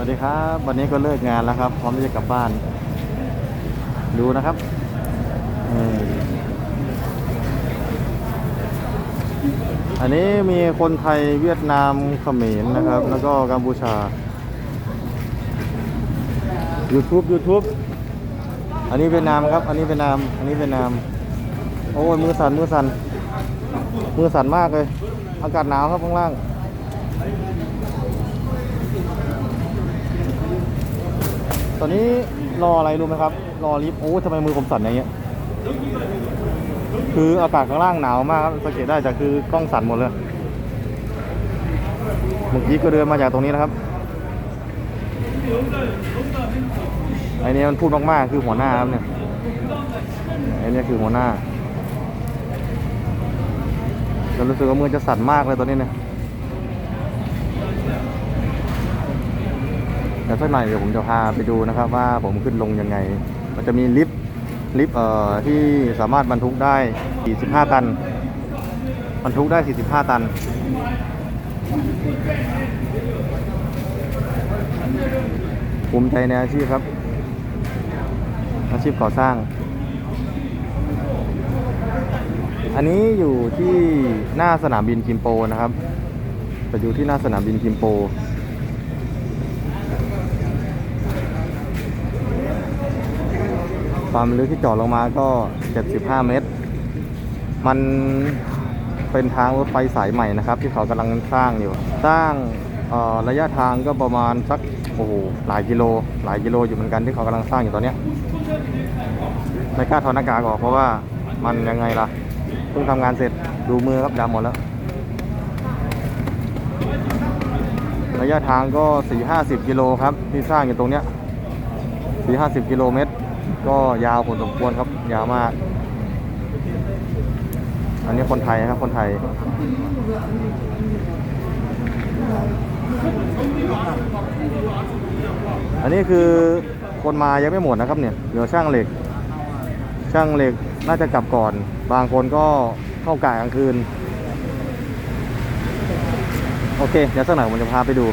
วัสดีครับ วันนี้ก็เลิกงานแล้วครับ พร้อมที่จะกลับบ้าน ดูนะครับอันนี้มีคนไทยเวียดนามเขมรนะครับ แล้วก็กัมพูชา YouTube YouTube อันนี้เวียดนามครับ อันนี้เวียดนาม อันนี้เวียดนาม โอ้ยมือสั่นมือสั่นมือสั่นมากเลย อากาศหนาวครับข้างล่าง ตอนนี้รออะไรรู้ไหมครับ รอลิฟต์โอ้ทำไมมือผมสั่นอย่างเงี้ย คืออากาศข้างล่างหนาวมากครับสังเกตได้จากคือกล้องสั่นหมดเลยเมื่อกี้ก็เดินมาจากตรงนี้นะครับไอเนี้ยมันพูดมากๆคือหัวหน้าครับเนี่ยไอเนี้ยคือหัวหน้าเรารู้สึกว่ามือจะสั่นมากเลยตอนนี้เนี่ย เดี๋ยวสักหน่อยเดี๋ยวผมจะพาไปดูนะครับว่าผมขึ้นลงยังไง มันจะมีลิฟต์ลิฟต์เอ่อที่สามารถบรรทุกได้ 45 ตัน บรรทุกได้ 45 ตัน ภูมิใจในอาชีพครับ อาชีพก่อสร้าง อันนี้อยู่ที่หน้าสนามบินคิมโปนะครับ ไปอยู่ที่หน้าสนามบินคิมโป ความลึกที่เจาะลงมาก็ 75 เมตร มันเป็นทางรถไฟสายใหม่นะครับ ที่เขากำลังสร้างอยู่ สร้างระยะทางก็ประมาณสักโอ้โหหลายกิโล หลายกิโลอยู่เหมือนกันที่เขากำลังสร้างอยู่ตอนนี้ไม่กล้าถอดหน้ากากออกเพราะว่ามันยังไงล่ะเพิ่งทำงานเสร็จดูมือครับดำหมดแล้ว ระยะทางก็ 4-50 กิโลครับที่สร้างอยู่ตรงเนี้ย4-50 กิโลเมตร ก็ยาวพอสมควรครับ ยาวมาก อันนี้คนไทยนะครับคนไทย อันนี้คือคนมายังไม่หมดนะครับเนี่ยเหลือช่างเหล็ก ช่างเหล็กน่าจะกลับก่อน บางคนก็เข้ากะกลางคืน โอเค เดี๋ยวสักหน่อยผมจะพาไปดู